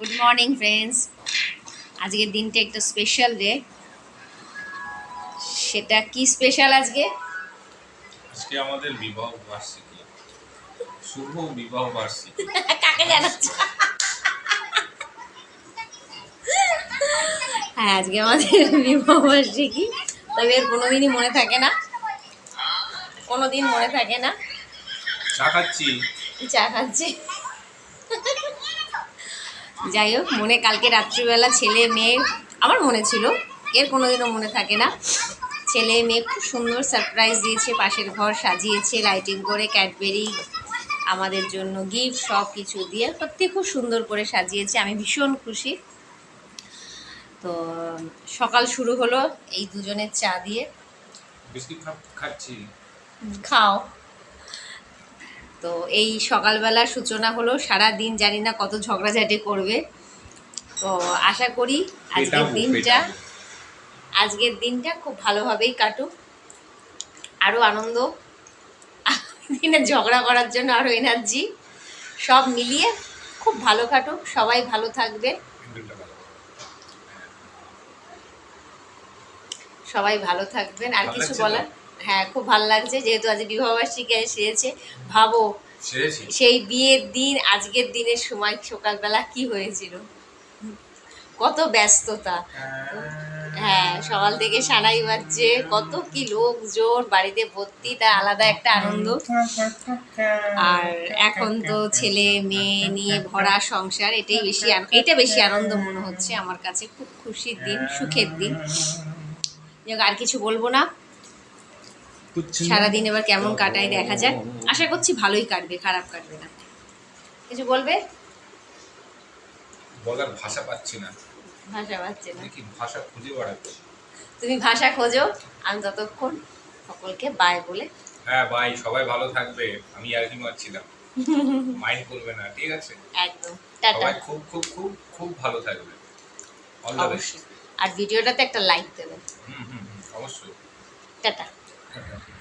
Good morning friends আজকের দিনটা একটা স্পেশাল ডে সেটা কি স্পেশাল আজকে? আজকে আমাদের বিবাহ বার্ষিকী। শুভ বিবাহ বার্ষিকী। কাকে জানাচ্ছ? হ্যাঁ আজকে আমাদের বিবাহ বার্ষিকী। তবে এর কোনোদিনই মনে থাকে না। কোনোদিন মনে থাকে না। চা খাচ্ছি। চা খাচ্ছি। যাই হোক মনে কালকে রাত্রিবেলা ছেলে মেয়ে আমার মনে ছিল এর কোনোদিনও মনে থাকে না। ছেলে মেয়ে খুব সুন্দর সারপ্রাইজ দিয়েছে পাশের ঘর সাজিয়েছে লাইটিং করে ক্যাডবেরি আমাদের জন্য গিফট সব কিছু দিয়ে সত্যি খুব সুন্দর করে সাজিয়েছে আমি ভীষণ খুশি। তো সকাল শুরু হলো এই দুজনের চা দিয়ে। খাও। তো এই সকালবেলা সূচনা হলো সারা দিন জানি না কত ঝগড়াঝাটি করবে। তো আশা করি আজকের দিনটা আজকের দিনটা খুব ভালোভাবেই কাটুক। আরও আনন্দ। দিনে ঝগড়া করার জন্য আরও এনার্জি সব মিলিয়ে খুব ভালো কাটুক। সবাই ভালো থাকবে। সবাই ভালো থাকবেন। আর কিছু বলার? হ্যাঁ খুব ভালো লাগছে যেহেতু আজ বিবাহবার্ষিকী এসেছে ভাবো সেই বিয়ের দিন আজকের দিনের সময় সকালবেলা কি হয়েছিল? কত ব্যস্ততা। হ্যাঁ সকাল থেকে সানাই বাজছে কত কি লোকজন বাড়িতে ভর্তি তার আলাদা একটা আনন্দ। আর এখন তো ছেলে মেয়ে নিয়ে ভরা সংসার এটাই বেশি এটা বেশি আনন্দ মনে হচ্ছে আমার কাছে। খুব খুশির দিন সুখের দিন। আর কিছু বলব না। সারাদিন এবার কেমন কাটায় দেখা যাক। আশা করছি ভালোই কাটবে খারাপ কাটবে না। কিছু বলবে? বলার ভাষা পাচ্ছি না। ভাষা পাচ্ছে না। দেখি ভাষা খুঁজে বেড়াচ্ছি? তুমি ভাষা খোঁজো আমি ততক্ষণ সকলকে বাই বলে। হ্যাঁ ভাই সবাই ভালো থাকবে। আমি আর কি মারছিলাম। মাইন্ড করবে না ঠিক আছে? একদম। টাটা। সবাই খুব খুব খুব খুব ভালো থাকবে। অল দ্য বেস্ট আর ভিডিওটাতে একটা লাইক দেবেন হুম হুম হুম, অবশ্যই। টাটা। হ্যাঁ, হ্যাঁ।